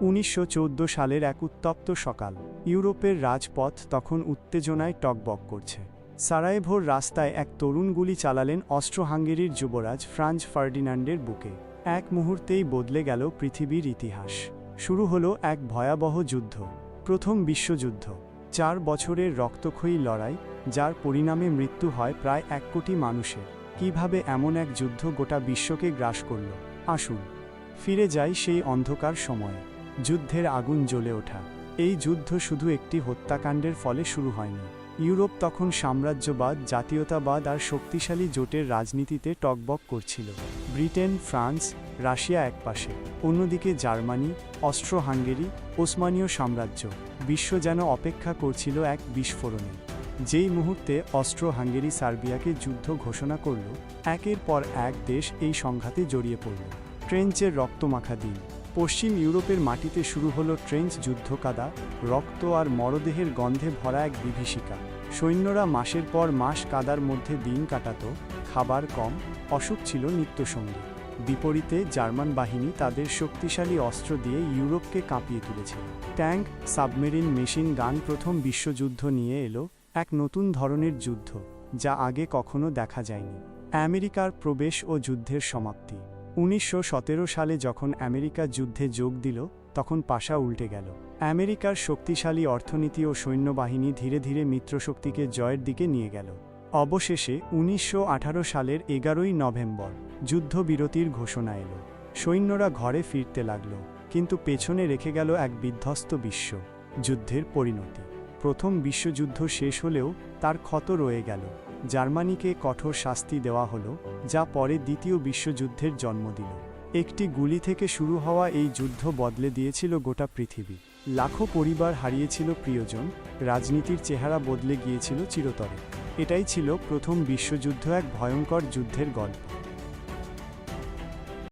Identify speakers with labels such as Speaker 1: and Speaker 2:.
Speaker 1: উনিশশো চৌদ্দ সালের এক উত্তপ্ত সকাল, ইউরোপের রাজপথ তখন উত্তেজনায় টকবক করছে। সারায়েভোর রাস্তায় এক তরুণ গুলি চালালেন অস্ট্রো হাঙ্গেরির যুবরাজ ফ্রান্স ফার্ডিনান্ডের বুকে। এক মুহূর্তেই বদলে গেল পৃথিবীর ইতিহাস। শুরু হলো এক ভয়াবহ যুদ্ধ, প্রথম বিশ্বযুদ্ধ। চার বছরের রক্তক্ষয়ী লড়াই, যার পরিণামে মৃত্যু হয় প্রায় এক কোটি মানুষের। কীভাবে এমন এক যুদ্ধ গোটা বিশ্বকে গ্রাস করল? আসুন, ফিরে যাই সেই অন্ধকার সময়ে। যুদ্ধের আগুন জ্বলে ওঠা। এই যুদ্ধ শুধু একটি হত্যাকাণ্ডের ফলে শুরু হয়নি। ইউরোপ তখন সাম্রাজ্যবাদ, জাতীয়তাবাদ আর শক্তিশালী জোটের রাজনীতিতে টকবক করছিল। ব্রিটেন, ফ্রান্স, রাশিয়া একপাশে, অন্যদিকে জার্মানি অস্ট্রো হাঙ্গেরি ওসমানীয় সাম্রাজ্য। বিশ্ব যেন অপেক্ষা করছিল এক বিস্ফোরণে। যেই মুহূর্তে অস্ট্রো হাঙ্গেরি সার্বিয়াকে যুদ্ধ ঘোষণা করল, একের পর এক দেশ এই সংঘাতে জড়িয়ে পড়ল। ট্রেঞ্চের রক্তমাখা দিন। পশ্চিম ইউরোপের মাটিতে শুরু হলো ট্রেঞ্চ যুদ্ধকাদা, রক্ত আর মরদেহের গন্ধে ভরা এক বিভীষিকা। সৈন্যরা মাসের পর মাস কাদার মধ্যে দিন কাটাত, খাবার কম, অসুখ ছিল নিত্যসঙ্গী। বিপরীতে জার্মান বাহিনী তাদের শক্তিশালী অস্ত্র দিয়ে ইউরোপকে কাঁপিয়ে তুলেছে। ট্যাঙ্ক, সাবমেরিন মেশিন গান প্রথম বিশ্বযুদ্ধ নিয়ে এলো, এক নতুন ধরনের যুদ্ধ, যা আগে কখনো দেখা যায়নি। আমেরিকার প্রবেশ ও যুদ্ধের সমাপ্তি। উনিশশো সতেরো সালে যখন আমেরিকা যুদ্ধে যোগ দিল, তখন পাশা উল্টে গেল। আমেরিকার শক্তিশালী অর্থনীতি ও সৈন্যবাহিনী ধীরে ধীরে মিত্রশক্তিকে জয়ের দিকে নিয়ে গেল। অবশেষে উনিশশো আঠারো সালের এগারোই নভেম্বর যুদ্ধবিরতির ঘোষণা এলো। সৈন্যরা ঘরে ফিরতে লাগল, কিন্তু পেছনে রেখে গেল এক বিধ্বস্ত বিশ্ব, যুদ্ধের পরিণতি। প্রথম বিশ্বযুদ্ধ শেষ হলেও তার ক্ষত রয়ে গেল। জার্মানিকে কঠোর শাস্তি দেওয়া হল, যা পরে দ্বিতীয় বিশ্বযুদ্ধের জন্ম দিল। একটি গুলি থেকে শুরু হওয়া এই যুদ্ধ বদলে দিয়েছিল গোটা পৃথিবী। লাখো পরিবার হারিয়েছিল প্রিয়জন, রাজনীতির চেহারা বদলে গিয়েছিল চিরতরে। এটাই ছিল প্রথম বিশ্বযুদ্ধ এক ভয়ঙ্কর যুদ্ধের গল্প।